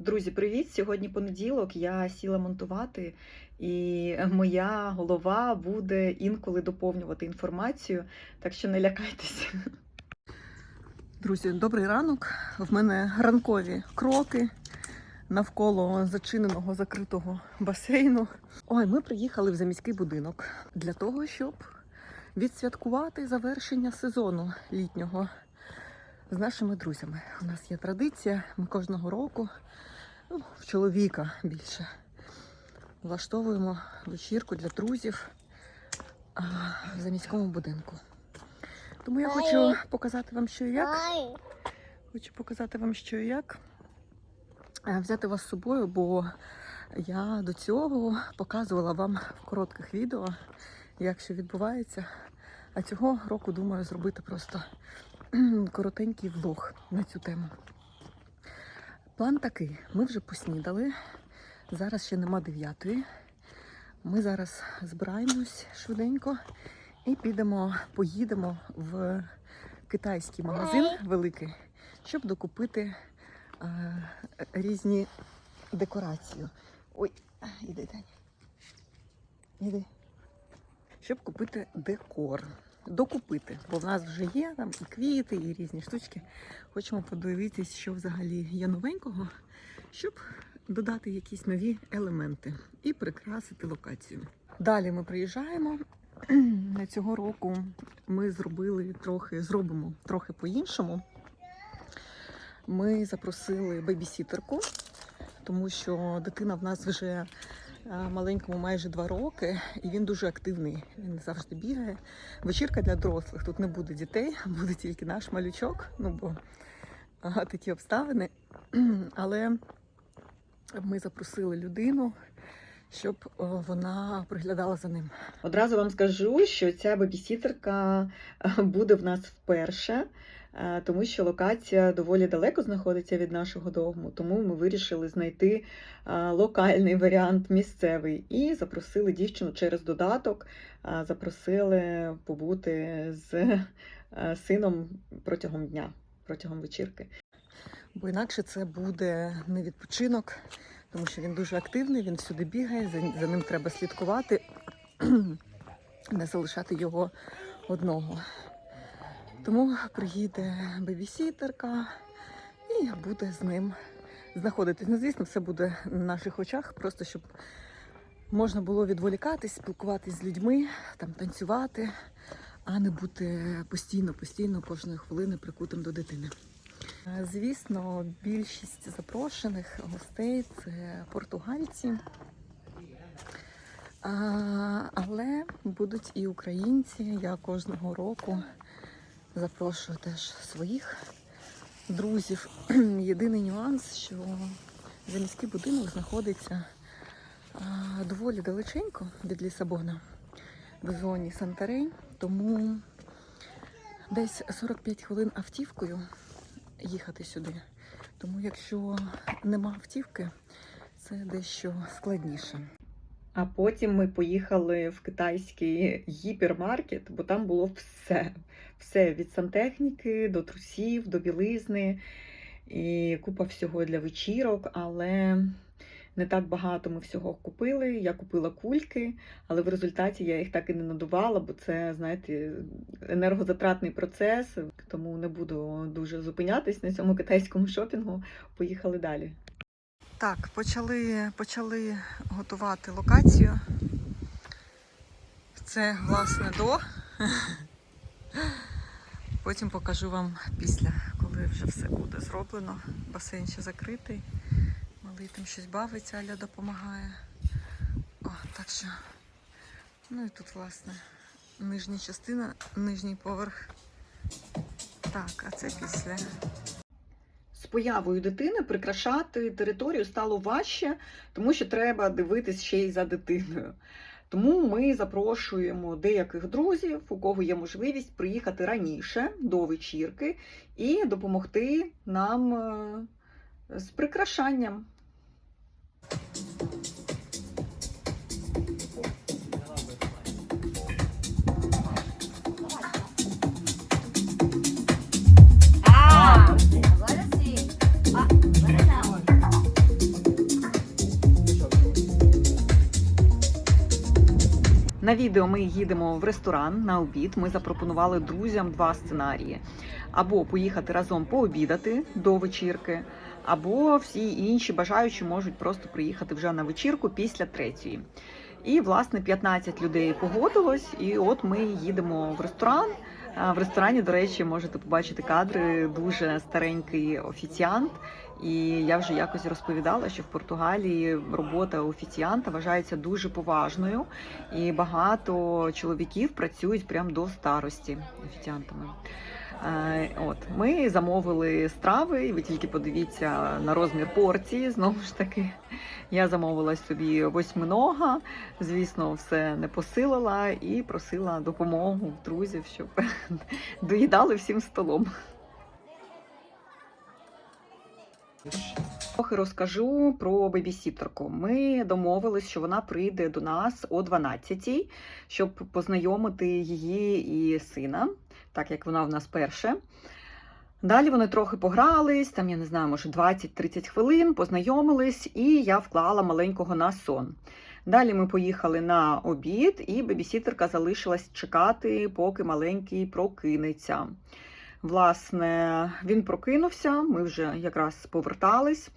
Друзі, привіт! Сьогодні понеділок. Я сіла монтувати, і моя голова буде інколи доповнювати інформацію, так що не лякайтеся. Друзі, добрий ранок. В мене ранкові кроки навколо зачиненого закритого басейну. Ой, ми приїхали в заміський будинок для того, щоб відсвяткувати завершення сезону літнього з нашими друзями. У нас є традиція, ми кожного року, ну, в чоловіка більше, влаштовуємо вечірку для друзів а, в заміському будинку. Тому я хочу показати вам, що і як. Хочу показати вам, що і як. Е, Взяти вас з собою, бо я до цього показувала вам в коротких відео, як що відбувається. А цього року думаю зробити просто коротенький влог на цю тему. План такий: ми вже поснідали. Зараз ще нема дев'ятої. Ми зараз збираємось швиденько і підемо, поїдемо в китайський магазин великий, щоб докупити е, різні декорації. Ой, іди, Даня. Іди. Щоб купити декор. Докупити, бо в нас вже є там і квіти, і різні штучки. Хочемо подивитись, що взагалі є новенького, щоб додати якісь нові елементи і прикрасити локацію. Далі ми приїжджаємо. Цього року ми зробили трохи, зробимо трохи по-іншому. Ми запросили бебісітерку, тому що дитина в нас вже маленькому майже два роки, і він дуже активний. Він завжди бігає. Вечірка для дорослих. Тут не буде дітей, буде тільки наш малючок. Ну бо такі обставини. Але ми запросили людину, щоб вона приглядала за ним. Одразу вам скажу, що ця бебісітерка буде в нас вперше, тому що локація доволі далеко знаходиться від нашого дому, тому ми вирішили знайти е, локальний варіант місцевий і запросили дівчину через додаток, е, запросили побути з е, сином протягом дня, протягом вечірки. Бо інакше це буде не відпочинок, тому що він дуже активний, він всюди бігає, за ним треба слідкувати, не залишати його одного. Тому приїде бебісітерка і буде з ним знаходитись. Ну, звісно, все буде на наших очах, просто щоб можна було відволікатись, спілкуватись з людьми, там танцювати, а не бути постійно, постійно кожної хвилини прикутим до дитини. Звісно, більшість запрошених гостей це португальці. Але будуть і українці. Я кожного року запрошую теж своїх друзів. Єдиний нюанс, що заміський будинок знаходиться доволі далеченько від Лісабона в зоні Сантарей, тому десь 45 хвилин автівкою їхати сюди. Тому якщо нема автівки, це дещо складніше. А потім ми поїхали в китайський гіпермаркет, бо там було все. Все від сантехніки до трусів, до білизни і купа всього для вечірок, але не так багато ми всього купили. Я купила кульки, але в результаті я їх так і не надувала, бо це, знаєте, енергозатратний процес, тому не буду дуже зупинятись на цьому китайському шопінгу. Поїхали далі. Так, почали, почали готувати локацію. Це, власне, до. Потім покажу вам після, коли вже все буде зроблено. Басейн ще закритий. Малий там щось бавиться, Аля допомагає. О, так що. Ну і тут, власне, нижня частина, нижній поверх. Так, а це після. З появою дитини прикрашати територію стало важче, тому що треба дивитись ще й за дитиною. Тому ми запрошуємо деяких друзів, у кого є можливість приїхати раніше до вечірки і допомогти нам е, з прикрашанням. На відео ми їдемо в ресторан на обід. Ми запропонували друзям два сценарії: або поїхати разом пообідати до вечірки, або всі інші бажаючі можуть просто приїхати вже на вечірку після третьої. І власне 15 людей погодилось, і от ми їдемо в ресторан. В ресторані, до речі, можете побачити кадри. Дуже старенький офіціант. І я вже якось розповідала, що в Португалії робота офіціанта вважається дуже поважною, і багато чоловіків працюють прямо до старості офіціантами. От ми замовили страви, і ви тільки подивіться на розмір порції. Знову ж таки, я замовила собі восьминога. Звісно, все не посилила і просила допомогу друзів, щоб доїдали всім столом. Трохи розкажу про бебісітерку. Ми домовились, що вона прийде до нас о 12-й, щоб познайомити її і сина, так як вона в нас перша. Далі вони трохи погрались, там, я не знаю, може 20-30 хвилин, познайомились, і я вклала маленького на сон. Далі ми поїхали на обід, і бебісітерка залишилась чекати, поки маленький прокинеться. Власне, він прокинувся, ми вже якраз повертались.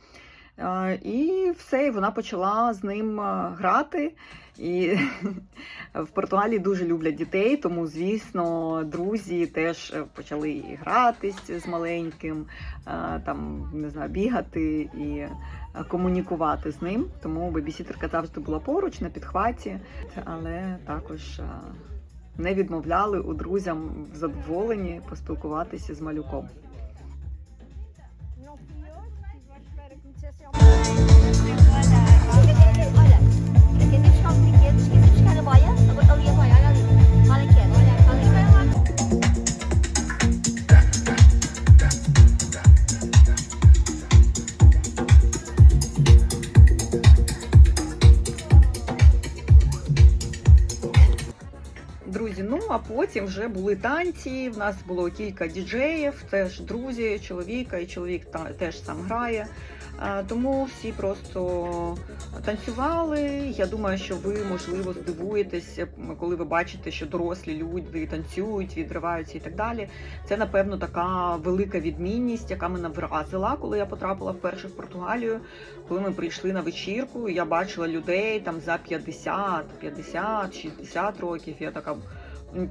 Е, І все, і вона почала з ним е, грати. І в Португалії дуже люблять дітей, тому, звісно, друзі теж е, почали гратись з маленьким, там, не знаю, бігати і комунікувати з ним. Тому бебісітерка завжди була поруч на підхваті, але також не відмовляли у друзям в задоволенні поспілкуватися з малюком. Друзі, ну а потім вже були танці. В нас було кілька діджеїв, теж друзі, чоловіка, і чоловік теж сам грає. Тому всі просто танцювали. Я думаю, що ви можливо здивуєтесь, коли ви бачите, що дорослі люди танцюють, відриваються і так далі. Це напевно така велика відмінність, яка мене вразила, коли я потрапила вперше в Португалію. Коли ми прийшли на вечірку, я бачила людей там за 50, 50, 60 років. Я така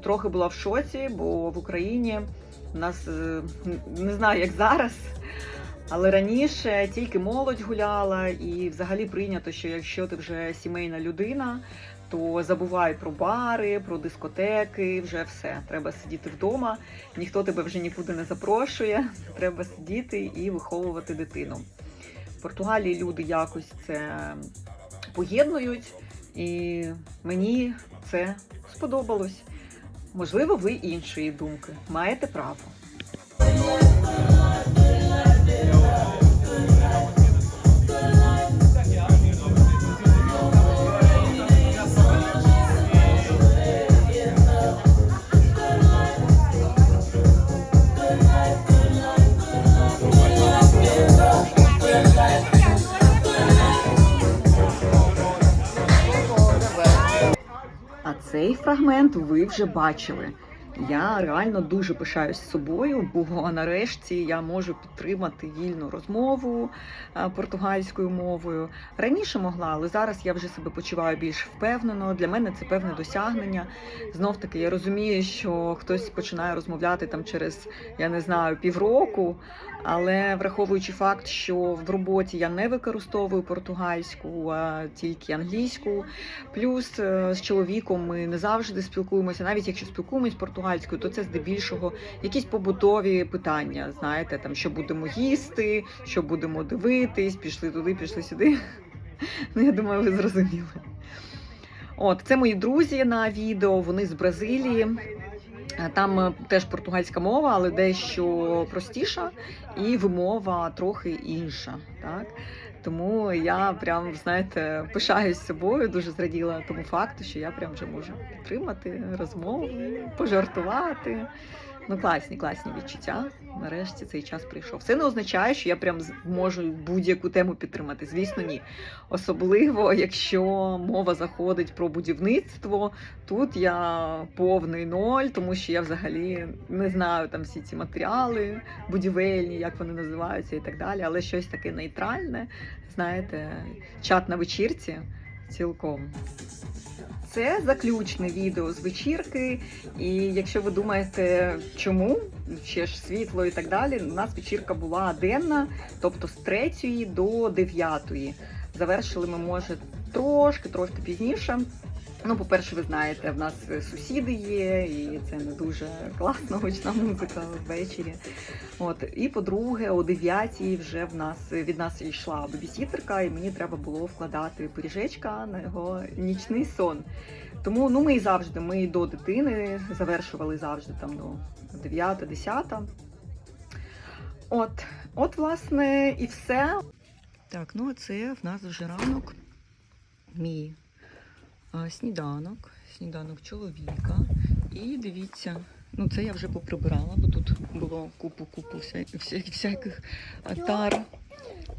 трохи була в шоці, бо в Україні у нас е, не знаю, як зараз. Але раніше тільки молодь гуляла, і взагалі прийнято, що якщо ти вже сімейна людина, то забувай про бари, про дискотеки, вже все. Треба сидіти вдома, ніхто тебе вже нікуди не запрошує. Треба сидіти і виховувати дитину. В Португалії люди якось це поєднують, і мені це сподобалось. Можливо, ви іншої думки. Маєте право. Цей фрагмент ви вже бачили. Я реально дуже пишаюсь собою, бо нарешті я можу підтримати вільну розмову е, португальською мовою. Раніше могла, але зараз я вже себе почуваю більш впевнено. Для мене це певне досягнення. Знов таки, я розумію, що хтось починає розмовляти там через я не знаю півроку. Але враховуючи факт, що в роботі я не використовую португальську, а тільки англійську. Плюс е, з чоловіком ми не завжди спілкуємося. Навіть якщо спілкуємось португальською, то це здебільшого якісь побутові питання. Знаєте, там що будемо їсти, що будемо дивитись, пішли туди, пішли сюди. Ну, я думаю, ви зрозуміли. От, це мої друзі на відео, вони з Бразилії. Е, Там е, теж португальська мова, але дещо простіша, і вимова трохи інша. Так? Тому я прям, знаєте, пишаюсь собою, дуже зраділа тому факту, що я прям вже можу підтримати розмову, пожартувати. Ну, класні, класні відчуття. Нарешті цей час прийшов. Це не означає, що я прям можу будь-яку тему підтримати. Звісно, ні. Особливо, якщо мова заходить про будівництво, тут я повний ноль, тому що я взагалі не знаю там всі ці матеріали будівельні, як вони називаються і так далі. Але щось таке нейтральне, знаєте, чат на вечірці цілком. Це заключне відео з вечірки. І якщо ви думаєте, чому ще ж світло і так далі, у нас вечірка була денна, тобто з 3 до 9. Завершили ми, може, трошки, трошки пізніше. Ну, по-перше, ви знаєте, в нас сусіди є, і це не дуже класна гучна музика ввечері. От і по-друге, о 9 вже в нас від нас йшла бебісітерка, і мені треба було вкладати пиріжечка на його нічний сон. Тому ну ми і завжди, ми і до дитини завершували завжди там до 9-10. От, от, власне, і все. Так, ну а це в нас вже ранок. Мій а, сніданок, сніданок чоловіка. І дивіться, ну це я вже поприбирала, бо тут було купу-купу вся, вся, всяких тар.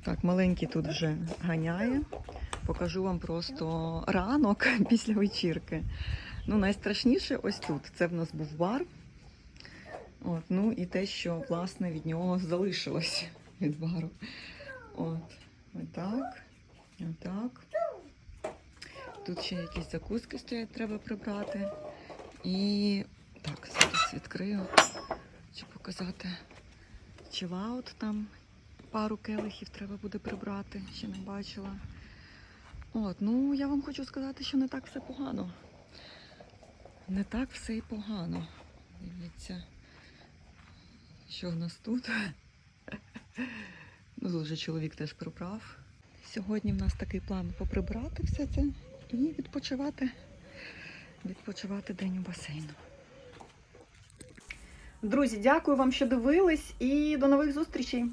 Так, маленький тут вже ганяє. Покажу вам просто ранок після вечірки. Ну, найстрашніше ось тут. Це в нас був бар. От, ну і те, що власне від нього залишилось від бару. От, отак. Отак. Тут ще якісь закуски стоять, треба прибрати. І так, зараз відкрию, щоб показати чилаут там. Пару келихів треба буде прибрати, ще не бачила. От, ну я вам хочу сказати, що не так все погано. Не так все і погано. Дивіться, що в нас тут. Ну, тут чоловік теж прибрав. Сьогодні в нас такий план поприбрати все це і відпочивати. Відпочивати день у басейну. Друзі, дякую вам, що дивились, і до нових зустрічей!